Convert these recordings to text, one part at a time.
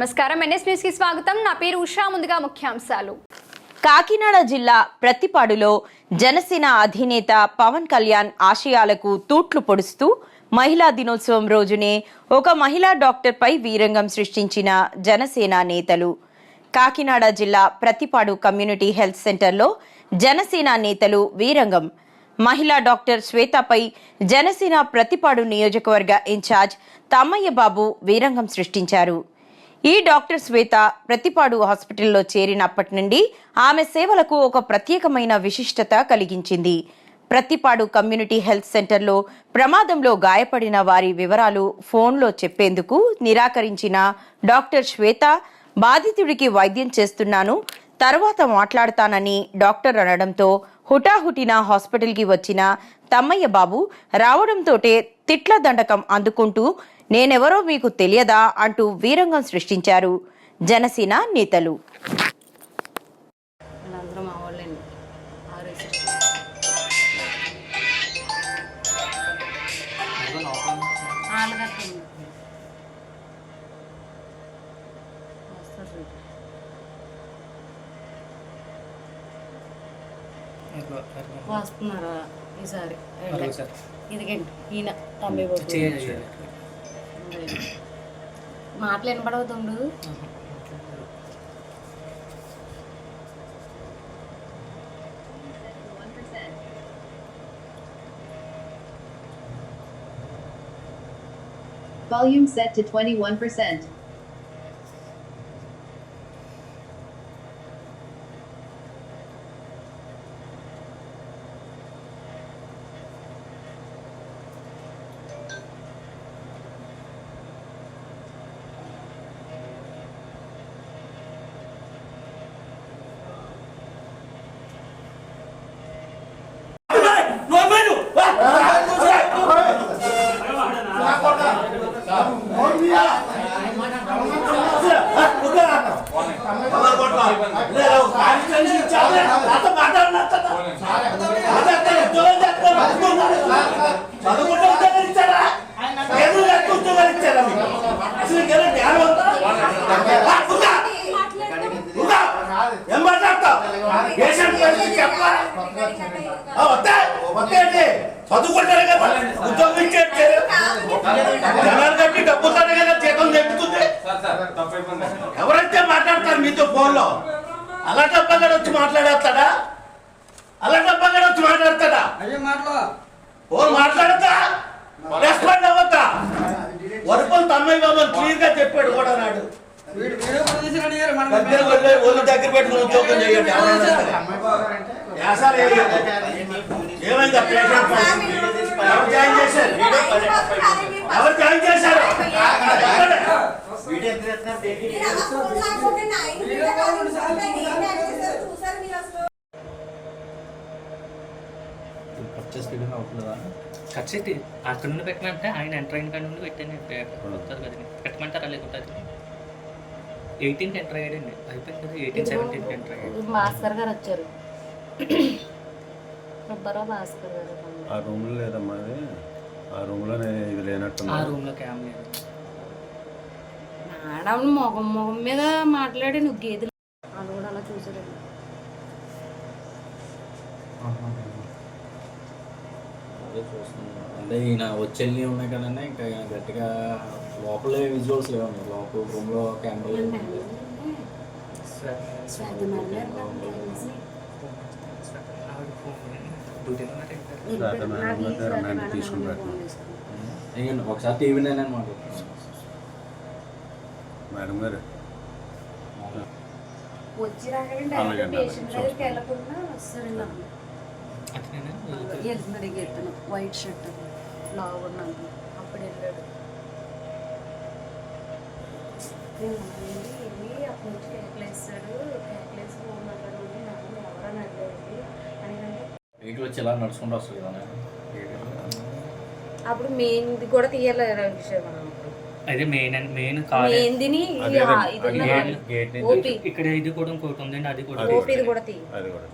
నమస్కారం. ఎన్ఎస్ న్యూస్కి స్వాగతం. నా పేరు ఉషా. ముందుగా ముఖ్యాంశాలు. కాకినాడ జిల్లా ప్రతిపాడులో జనసేన అధినేత పవన్ కళ్యాణ్ ఆశయాలకు తూట్లు పొడుస్తూ మహిళా దినోత్సవం రోజునే ఒక మహిళా డాక్టర్పై వీరంగం సృష్టించిన జనసేన నేతలు. కాకినాడ జిల్లా ప్రతిపాడు కమ్యూనిటీ హెల్త్ సెంటర్లో జనసేన నేతలు వీరంగం. మహిళా డాక్టర్ శ్వేతపై జనసేన ప్రతిపాడు నియోజకవర్గ ఇన్ఛార్జ్ తమ్మయ్య బాబు వీరంగం సృష్టించారు. ఈ డాక్టర్ శ్వేత ప్రతిపాడు హాస్పిటల్లో చేరినప్పటి నుండి ఆమె సేవలకు ఒక ప్రత్యేకమైన విశిష్టత కలిగించింది. ప్రతిపాడు కమ్యూనిటీ హెల్త్ సెంటర్లో ప్రమాదంలో గాయపడిన వారి వివరాలు ఫోన్లో చెప్పేందుకు నిరాకరించిన డాక్టర్ శ్వేత బాధితుడికి వైద్యం చేస్తున్నాను తర్వాత మాట్లాడతానని డాక్టర్ అనడంతో హుటాహుటిన హాస్పిటల్కి వచ్చిన తమ్మయ్య బాబు రావడంతోటే తిట్ల దండకం అందుకుంటూ నేనెవరో మీకు తెలియదా అంటూ వీరంగం సృష్టించారు జనసేన నేతలు. వస్తున్నారా ఈసారి? ఇదిగండి ఈయన తమ్మి మాటలు వినపడవుతుండు Volume set to 21%. చదువుకుంటారు కదా ఉద్యోగం ఇచ్చేది జనాలు కట్టి డబ్బుతారు కదా జీతం తెప్పుతుంది ఎవరైతే మాట్లాడతారు మీతో ఫోన్లో? అలా డబ్బగాడు వచ్చి మాట్లాడేస్తాడా? అలా డబ్బగాడు వచ్చి మాట్లాడతాడా? ఫోన్ మాట్లాడతా? రెస్పాండ్ అవ్వద్దా వరపలు తమ్మయ్య బాబు క్లియర్గా చెప్పాడు కూడా నాడు. దగ్గర పెట్టుకుని ఉద్యోగం చేయండి. ఏమైంది? ఆ పేషెంట్ పరిస్థితి? ఎవరు జాయిన్ చేశారు? ఎవరు జాయిన్ చేశారు? కట్ చేసి అక్కడ నుండి పెట్టమంటే ఆయన ఎంటర్ అయిన కాడ నుండి పెట్టాను. వస్తారు కదండి. పెట్టమంటారా లేకుంటే ఎయిటీన్త్ ఎంటర్ అయ్యాడండి. అయిపోయింది కదా ఎయిటీన్ సెవెంటీన్త్ ఎంటర్ అయ్యాడు. భాస్కర్ గారు వచ్చారు. ఆ రూమ్లో లేదమ్మా అది. ఆ రూమ్లోనే ఇది లేనట్టు ఆ రూమ్లో క్యామ్ లేదు. మేడం మొగం మొగం మీద మాట్లాడి నువ్వు గేదెలు వాళ్ళు కూడా అలా చూసారండి. అదే చూస్తున్నాను. అంటే ఈయన వచ్చెళ్ళి ఉన్నాయి కదండి ఇంకా ఈయన గట్టిగా లోపలే విజువల్స్ లేవండి లోపల రూమ్లో కెమెరా శ్వేత. ఒకసారి టీవీ నేను మాట్లాడుతున్నాను మేడం గారు. వచ్చి రాగానే అలాగే డైరెక్ట్ అండి, పేషెంట్ అలాగే దగ్గరికి వెళ్ళకుండా వస్తారండి అమ్మ. అతనేనా వెళ్తున్నాడు. ఇక ఎత్తున వైట్ షర్ట్ లావు ఉన్నాను అప్పుడు వెళ్ళాడు. నేను వెళ్ళి అప్పటి నుంచి కేకలేస్తాడు కేకలేసి మాట్లాడుకుంటే నాకు ఎవరని అడిగాడు వీటిలో వచ్చి ఇలా నడుచుకుంటూ వస్తుంది కదా అప్పుడు మెయిన్ది కూడా తీయాలి అదే మెయిన్ అండ్ మెయిన్ మెయిన్దిని ఓపీ. ఇక్కడ ఇది కూడా ఇంకోటి ఉందండి అది కూడా అది ఓపీది కూడా తీ అది కూడా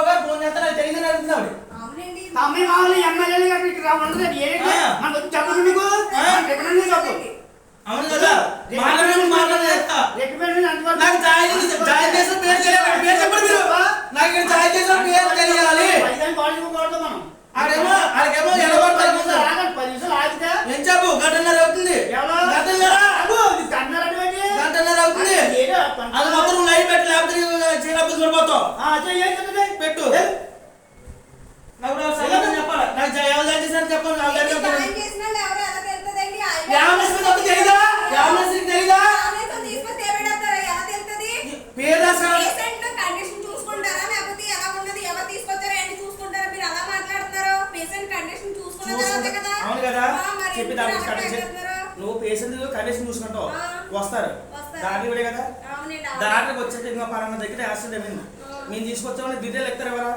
గారు ఫోన్ చేస్తే నాకు తెలియదని అడుగుతున్నాడు తమ్మి మామూలు ఎమ్మెల్యేలు గారు ఇక్కడ ఉండదు ఏంటంటే మనకు వచ్చి చెప్పదు మీకు రికమెండ్ చెప్పు అవును కదా మాట్లాడే మాట్లాడే చేస్తా రికమెండ్ అంతవరకు నాకు జాయిన్ జాయిన్ చేసిన పేరు తెలియాలి పేరు చెప్పండి మీరు నాకు ఇక్కడ జాయిన్ చేసిన పేరు తెలియాలి ఆడేమో ఆడకేమో ఎలబడతాయి ముందు పది నిమిషాలు ఆగితే ఏం చెప్పు గంటన్నర అవుతుంది ఎవరో గంటన్నర అవుతుంది అది మొత్తం లైట్ పెట్టి లేకపోతే ఏం చెప్తుంది? పెట్టు నాకు చెప్పాలి నాకు ఎవరు చేశారని చెప్పండి తప్ప తెలీదా తెలీదా పేరు రాసుకోవాలి కండిషన్ చూసుకుంటారా లేకపోతే ఎలా ఉన్నది ఎవరు తీసుకొచ్చారో ఏంటి చూసుకుంటారా మీరు అలా మాట్లాడుతున్నారు పేషెంట్ కండిషన్ చూసుకున్న తర్వాత కదా అవును కదా ఆ, మరి చెప్పి దానికి మాట్లాడుతున్నారు? నువ్వు పేషెంట్ కండిషన్ చూసుకుంటావు. వస్తారు. దాంట్లో ఇవిడే కదా. దాంట్లోకి వచ్చేది ఇంకా పలానా దగ్గర యాక్సిడెంట్ అయింది మేము తీసుకొచ్చామని డీటెయిల్ ఎత్తారు ఎవరా?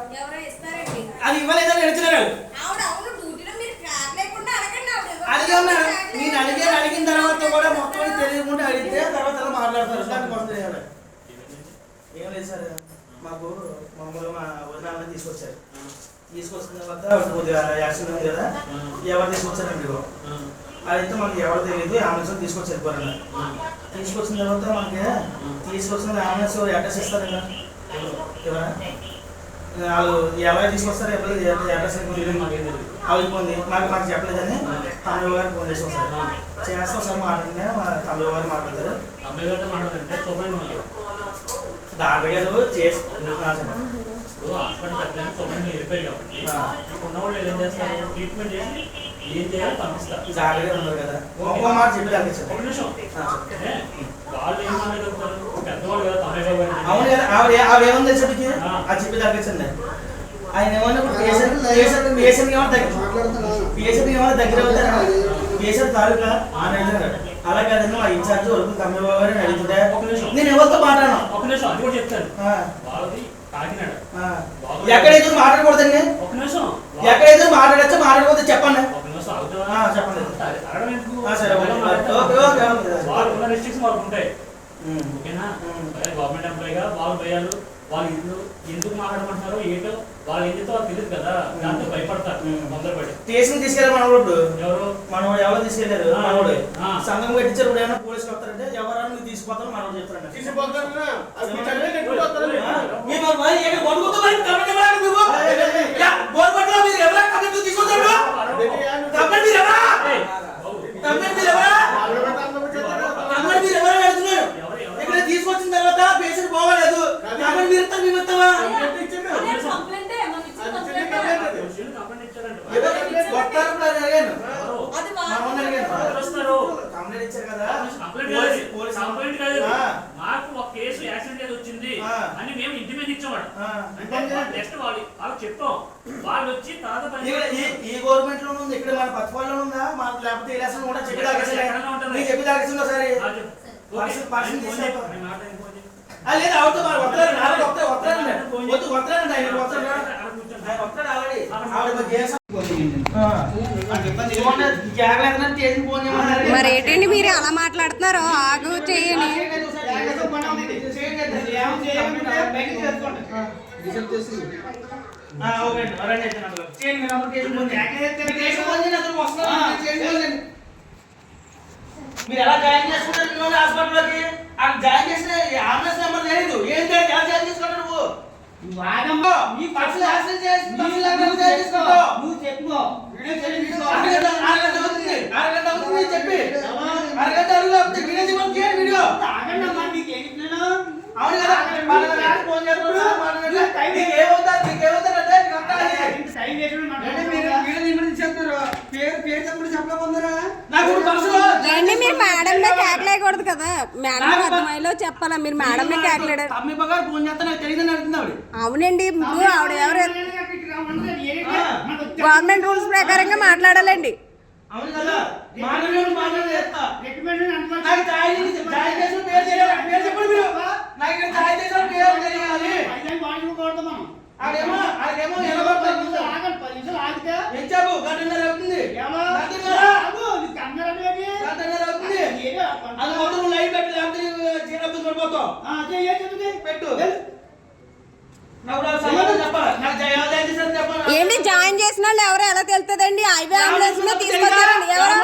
అది ఇవ్వలేదని ఎడుతున్నారు ఆవిడ అవును డ్యూటీలో మీరు ట్రాక్ లేకుండా అడగండి ఆవిడ ఏదో అడిగా ఉన్నారు track నేను అడిగే అడిగిన తర్వాత కూడా మొత్తం తెలియకుండా అడిగితే తర్వాత అలా మాట్లాడతారు. వస్తుంది ఎవరు? ఏం లేదు. సార్. మాకు మామూలుగా మా వదిన తీసుకొచ్చారు. తీసుకొచ్చిన తర్వాత యాక్సిడెంట్ ఉంది కదా ఎవరు తీసుకొచ్చారండి అయితే మనకి ఎవరు తెలియదు అంబులెన్స్ తీసుకొచ్చారు ఎవరన్నా తీసుకొచ్చిన తర్వాత మనకి తీసుకొచ్చిన అంబులెన్స్ అడ్రస్ ఇస్తారు కదా ఎవరా? వాళ్ళు ఎలా తీసుకొస్తారు ఎవరు అడ్రస్ అయిపోయింది. మాకు మాకు చెప్పలేదని తమిళ గారికి ఫోన్ చేసి వస్తారు. చేస్తాం సార్ మాట్లాడితే మా తమిళ గారు మాట్లాడతారు. దాని గారు చేసి ఆ, చెప్పండి. జాగ్రత్తగా ఉన్నారు కదా. ఒక్కో మాట చెప్పి. తగ్గించారు అవును కదా ఆవిడ ఆవిడ ఏముంది తెలిసేటికి అది చెప్పి తగ్గించండి. ఆయన ఏమన్నా ఇప్పుడు పేషెంట్ పేషెంట్ పేషెంట్ ఏమన్నా దగ్గర పేషెంట్ ఏమన్నా దగ్గర అవుతారా పేషెంట్ తాలూకా? అంటున్నాడు అలా కాదండి మా ఇన్ఛార్జ్ వరకు తమ్మిబాబు అడుగుతుంటే నేను ఎవరితో మాట్లాడను? ఒక నిమిషం అది కూడా చెప్తాను. వాళ్ళది కాకినాడ. ఎక్కడైతే మాట్లాడకూడదండి ఒక నిమిషం. ఎక్కడైతే మాట్లాడచ్చో మాట్లాడకూడదు చెప్పండి. ఒక నిమిషం అవుతుందా చెప్పండి. అడగడం ఎందుకు? ఆ, సరే, ఓకే. Okay, okay, okay. వాళ్ళు ఉన్న రెస్ట్రిక్షన్ వాళ్ళకు ఉంటాయి. ఓకేనా. గవర్నమెంట్ ఎంప్లాయీగా వాళ్ళు భయాలు వాళ్ళు ఎందుకు ఎందుకు మాట్లాడమంటున్నారో ఏంటో వాళ్ళు వాళ్ళు తెలియదు కదా. దాంతో భయపడతారు. ఉమ్. తొందరపడి. స్టేషన్ తీసుకెళ్ళారు మనవాడు ఎవరు? మనవాడు ఎవరు తీసుకెళ్ళారు? మనవాడు. సంఘం కట్టించారు ఇప్పుడు ఏమైనా పోలీసులు వస్తారంటే ఎవరైనా నువ్వు తీసుకుపోతాను మనవాడు చెప్తారంట మీరు మరి ఏమి వణుకుతూ మరి కబడ్డీ ఎవరా నువ్వు? యా, బోర్పట్లో మీరు ఎవరా కబడ్డీ తీసుకొచ్చారు? కబడ్డీ మీరు ఎవరా? కబడ్డీ మీరు ఎవరా? కబడ్డీ మీరు ఎవరా వెళ్తున్నారు? ఇక్కడ తీసుకొచ్చిన తర్వాత పేషెంట్ పోవలేదు కబడ్డీ మీరు ఇస్తారా, మేము ఇస్తామా? కంప్లైంట్ ఇచ్చారంట ఎవరు? కొట్టారు ఇప్పుడు అని అడిగాను. అది మనవాడిని అడిగాను. ఎవరు వస్తారు కంప్లైంట్ ఇచ్చారు కదా కంప్లైంట్ పోలీస్- కాదు. పోలీస్ కంప్లైంట్ కాదు ఆ. మాకు ఒక కేసు యాక్సిడెంట్ కేసు వచ్చింది ఆ. అని మేము ఇంటి మీద ఇచ్చామట ఆ. నెక్స్ట్ వాళ్ళు వాళ్ళకి చెప్పాం వాళ్ళు వచ్చి తర్వాత పని ఇక్కడ ఈ ఈ గవర్నమెంట్లో ఉంది ఇక్కడ మన పచ్చపాలలో ఉందా మనకు లేకపోతే ఈ లెసన్ కూడా చెప్పి తాగేసిందా ఎక్కడైనా ఉంటుంది. నీకు చెప్పి తాగేసిందా సరే ఆ, చెప్పు. ఓకే. పర్సన్- పర్సన్ ఆయన ఫోన్ తీసేయ్. చెప్పు. ఆయన మాట ఆయన ఫోన్ చెప్పు. ఆ, లేదు అవుతా మరి వస్తారండి వస్తారండి ఫోన్ వద్దు వస్తారండి ఆయన వస్తాడు అక్కడ కూర్చోండి. ఆయన వస్తాడు ఆల్రెడీ ఆవిడ మరి ఏంటండి మీరు అలా మాట్లాడుతున్నారు ఆగు చేయండి. మీరు చేసి ఫోన్ చేయండి, అతను వస్తున్నాడు. చేసి ఫోన్ చేయండి. మీరు ఎలా జాయిన్ చేసుకుంటారు? మిమ్మల్ని హాస్పిటల్లోకి. ఆ జాయిన్ చేసిన ఆంబులెన్స్ నెంబర్ లేదు ఏం ఎలా జాయిన్ చేసుకుంటారు నువ్వు? వాగమ్మా. నీ పర్సనల్ చేసి జాయిన్ చేసుకుంటావు. నువ్వు చెప్పుకో వీడియో. అరగంట అరగంట అవుతుంది. అరగంట అవుతుంది. అని చెప్పి. అరగంట వీడియో ఆగండమ్మా, నీకు ఏం చెప్తున్నాను? అవును కదా పలానా గారికి ఫోన్ చేస్తున్నాడు పలానా గారికి నీకు ఏమవుతారు నీకు ఏమవుతారు అంటే నీకు అంతా అది. ఇంత టైం వేస్ట్ అంటే మాట్లాడుతున్నావు మీరు కదా? వీడియో తీయమని చెప్తారు పేరు పేరు చెప్పండి చెప్పలేకపోతున్నారా నాకు ఇప్పుడు పర్సనల్ ఏంటి మీరు మేడం మీద కేకలేయకూడదు కదా. మేడం అర్థమయ్యేలో చెప్పాలా? మీరు మేడం ఫోన్ చేస్తే నాకు అడుగుతుంది ఆవిడ. అవునండి ఇప్పుడు ఆవిడ ఎవరు? గవర్నమెంట్ రూల్స్ ప్రకారంగా మాట్లాడాలండి. అవును కదా. మాట్లాడి మాట్లాడి చేస్తా రికమెండ్ అంతవరకు నాకు జాయిన్ జాయిన్ చేసిన పేరు తెలియాలి పేరు చెప్పండి మీరు నాకు ఇక్కడ జాయిన్ చేసిన పేరు తెలియాలి ఐదారు కాలేజీకి పోకూడదు మనం. ఆడేమో ఆడేమో పది నిలబడతాయి నిమిషాలు ఆగండి, పది నిమిషాలు ఆగితే ఏం చెప్పు గంటన్నర అవుతుంది ఎవరో- గంటన్నర ఆగు, ఇది గంటన్నర అంటే ఏంటి? గంటన్నర అవుతుంది ఏదో అది మొత్తం నువ్వు లైట్ పెట్టి లేకపోతే చీరబ్బు పడిపోతావు ఆ, అదే ఏం చెప్తుంది? పెట్టు నాకు నాకు సమాధానం చెప్పాలి నాకు జై- ఎవరు జాయిన్ చేశారని చెప్పాలి ఏంటి జాయిన్ చేసిన వాళ్ళు ఎవరు ఎలా తెలుస్తుందండి హైవే అంబులెన్స్లో తీసుకొచ్చారండి ఎవరు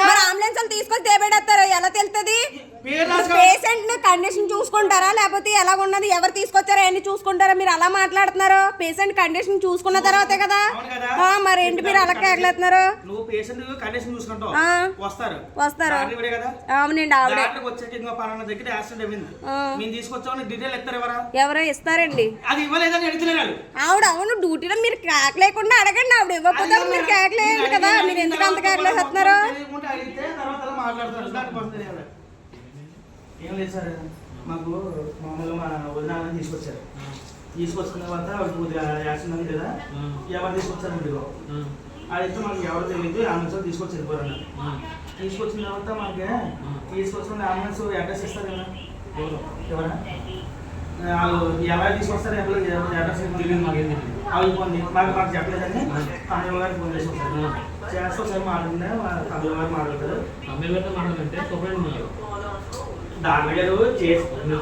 మరి అంబులెన్స్ వాళ్ళు తీసుకొచ్చి దేబెడతారు ఎలా తెలుస్తుంది పేరు రాసుకో పేషెంట్ కండిషన్ చూసుకుంటారా? లేకపోతే ఎలా ఉన్నది ఎవరు తీసుకొచ్చారా అన్ని చూసుకుంటారా మీరు అలా మాట్లాడుతున్నారు? పేషెంట్ కండిషన్ చూసుకున్న తర్వాతే కదా? మరి ఏంటి మీరు అలా కేకలేస్తున్నారు. వస్తారు. అవునండి ఆవిడే. ఎవరా? ఇస్తారండి. ఆవిడ అవును డ్యూటీలో మీరు కేక్ లేకుండా అడగండి ఆవిడ. ఇవ్వకపోతే మీరు కేక్ లేయండి కదా. మీరు ఎందుకు అంత కేక్ ఏం లేదు సార్. మాకు మామూలుగా మా వదిన తీసుకొచ్చారు. తీసుకొచ్చిన తర్వాత కొద్దిగా యాక్సిడెంట్ ఉంది కదా. ఎవరు తీసుకొచ్చారు మీరు అడిగితే మాకు ఎవరు తెలియదు అంబులెన్స్ తీసుకొచ్చి వెళ్ళిపోయారు తీసుకొచ్చిన తర్వాత మాకు తీసుకొచ్చిన అంబులెన్స్ అడ్రస్ ఇస్తారు కదా. ఎవరా? వాళ్ళు ఎలా తీసుకొస్తారు ఎవరు అడ్రస్ తెలియదు మాకేం వాళ్ళు మాకు మాకు చెప్పలేదని తమిళ గారికి ఫోన్ చేసి వస్తారు. చేస్తే మాట్లాడినా తమిళ గారు మాట్లాడతారు. తమిళ గారితో మాట్లాడంటే సూపరింట్ ఉన్నారు. డాక్టర్ గారు చేసి చెప్పండి.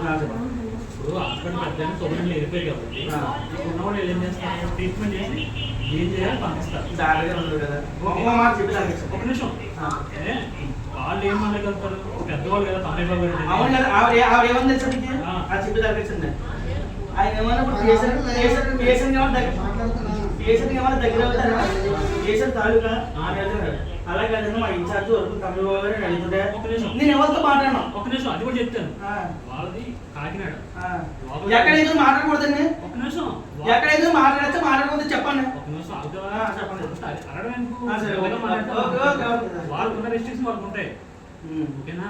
ఇప్పుడు హాస్పిటల్ పెద్ద సూపరింట్ వెళ్ళిపోయారు కాబట్టి ఉన్నవాళ్ళు ఏం చేస్తారు? ట్రీట్మెంట్ చేసి ఏం చేయాలి పంపిస్తారు. డాక్టర్ గారు ఉన్నారు కదా ఒక మాట చెప్పి దానికి ఒక నిమిషం. ఏ, వాళ్ళు ఏం మాట్లాడగలుగుతారు? పెద్దవాళ్ళు కదా తమిళ బాబు గారు అవును కదా ఆవిడ ఆవిడ ఏమని తెలుసా నీకు? ఆ. చెప్పి తగ్గించండి ఆయన ఏమన్నా పేషెంట్ పేషెంట్ పేషెంట్ ఏమన్నా దగ్గర పేషెంట్ ఏమన్నా దగ్గర అవుతారా పేషెంట్ తాలూకా ఆమె అలా కాదండి మా ఇన్ఛార్జ్ వరకు తమిళ గారు అడుగుతుంటే ఒక నిమిషం. నేను ఎవరితో మాట్లాడను? ఒక నిమిషం. అది కూడా చెప్తాను. వాళ్ళది కాకినాడ. ఎక్కడైతే మాట్లాడకూడదండి ఒక నిమిషం. ఎక్కడైతే మాట్లాడితే మాట్లాడకూడదు చెప్పండి. ఒక నిమిషం. చెప్పండి. అది అడగడం ఎందుకు? ఆ, సరే, ఎవరైనా ఓకే. మాట్లాడితే ఓకే, ఓకే, ఓకే. వాళ్ళకు ఉన్న రెస్ట్రిక్షన్ వాళ్ళకు ఉంటాయి. ఓకేనా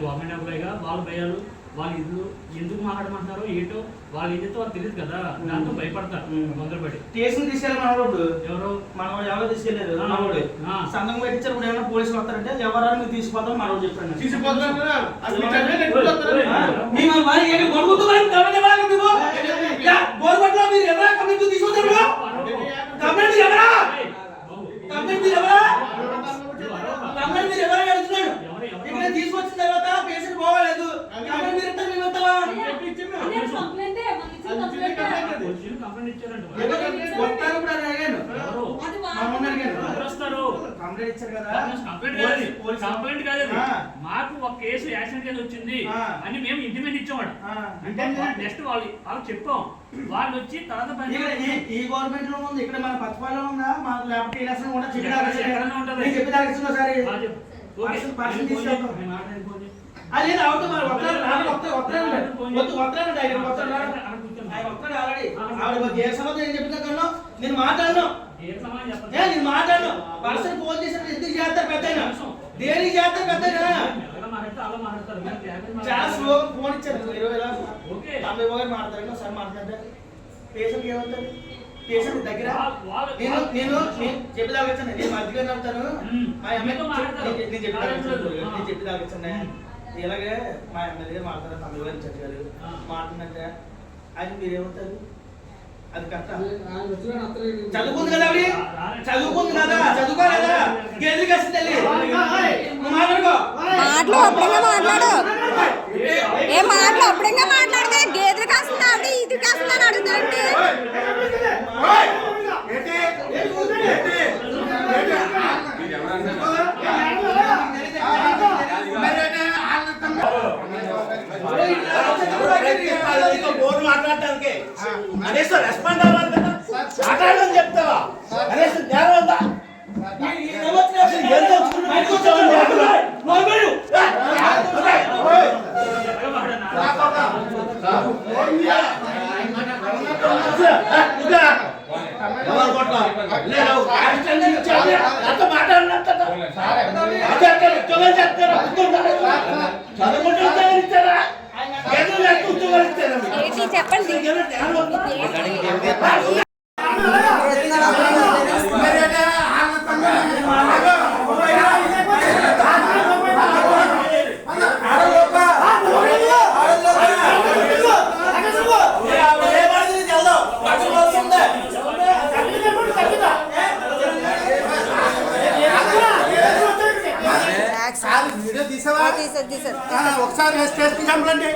గవర్నమెంట్ ఎంప్లాయీగా వాళ్ళ భయాలు. వాళ్ళు ఇల్లు ఎందుకు మాట్లాడమంటున్నారో ఏంటో వాళ్ళు ఏం చేస్తే వాళ్ళు తెలియదు కదా. దాంతో భయపడతారు. తొందరపడి. స్టేషన్ తీసుకెళ్ళి మనోడు ఎవరు? మనం ఎవరో తీసుకెళ్ళారు ఆ. సంఘం పెట్టించారు ఇప్పుడు ఏమైనా పోలీసులు వస్తారంటే ఎవరైనా మీరు తీసుకుపోతారు మనోడు చెప్పాను మీరు ఎవరా? కంప్లైంట్ మీరు ఎవరా కంప్లైంట్ మీరు అడుగుతున్నాడు ఇక్కడ తీసుకొచ్చిన తర్వాత పేషెంట్ పోవలేదు కంప్లైంట్ మీరు కంప్లైంట్ ఎవరు వస్తారు ఇప్పుడు అని అడిగాను ఎవరు మామూలు అడిగాను ఎవరు వస్తారు కంప్లైంట్ ఇచ్చారు కదా. కంప్లైంట్. ఆ. మాకు ఒక కేసు యాక్సిడెంట్ కేసు వచ్చింది. అని మేము ఇంటిమేట్ ఇచ్చామంట ఆ. అంటే నెక్స్ట్ వాళ్ళు వాళ్ళకి చెప్పాం. వాళ్ళు వచ్చి తర్వాత ఈ- గవర్నమెంట్లో ఉంది. ఇక్కడ మన పచ్చపాలలో ఉందా? మన లేకపోతే ఈ లక్షణం కూడా చెప్పి చెప్పి తాగేస్తున్నా సరే. లేదు అవుతుంది వస్తాడు వస్తాడు వద్దు వస్తాడు ఆయన వస్తాడు ఆల్రెడీ. ఆవిడ మాకు ఏ ఏం చెప్పిన కన్నా నేను మాట్లాడను. ఏ నేను మాట్లాడను. పర్సన్ ఫోన్ చేసినప్పుడు ఎందుకు చేస్తారు పెద్ద దేనికి చేస్తారు పెద్ద మాట్లాడితే చాలా ఫోన్ ఇచ్చారు. తొంభై ఒకటి మాట్లాడారు ఒకసారి మాట్లాడితే. పేషెంట్ పేషెంట్ దగ్గర? నేను నేను నేను చెప్పి తాగొచ్చాను నేను మధ్యగా నవ్వుతాను. మా. నేను నేను చెప్పి తాగొచ్చాను. నేను చెప్పి తాగొచ్చాను ఇలాగే మా ఎమ్మెల్యే మాట్లాడారు తమిళ గారు చర్చ గారు ఆ. మాట్లాడినట్టే అది కరెక్టా చదువుకుంది కదా ఆవిడ చదువుకుంది కదా చదువుకోలేదా గేదెలు తల్లి మాట్లాడుకో మాటలు అప్పుడంగా మాట్లాడు ఏ మాటలు అప్పుడంగా మాట్లాడితే గేదెలు కాస్తుంది ఆవిడ ఇది కాస్తుంది అని అడుగుతాండి బోర్డు మాట్లాడటానికి అనేసి రెస్పాండ్ అవ్వాలి కదా చెప్తావా అనేసి జ్ఞానం ఉందా మాట్లాడినా. అదే చదువుకుంటే ఉద్యోగాలు ఇచ్చారా? ఏదో లేక ఉద్యోగాలు చెప్పండి. ఉందా? ఒకసారి కంప్లైంట్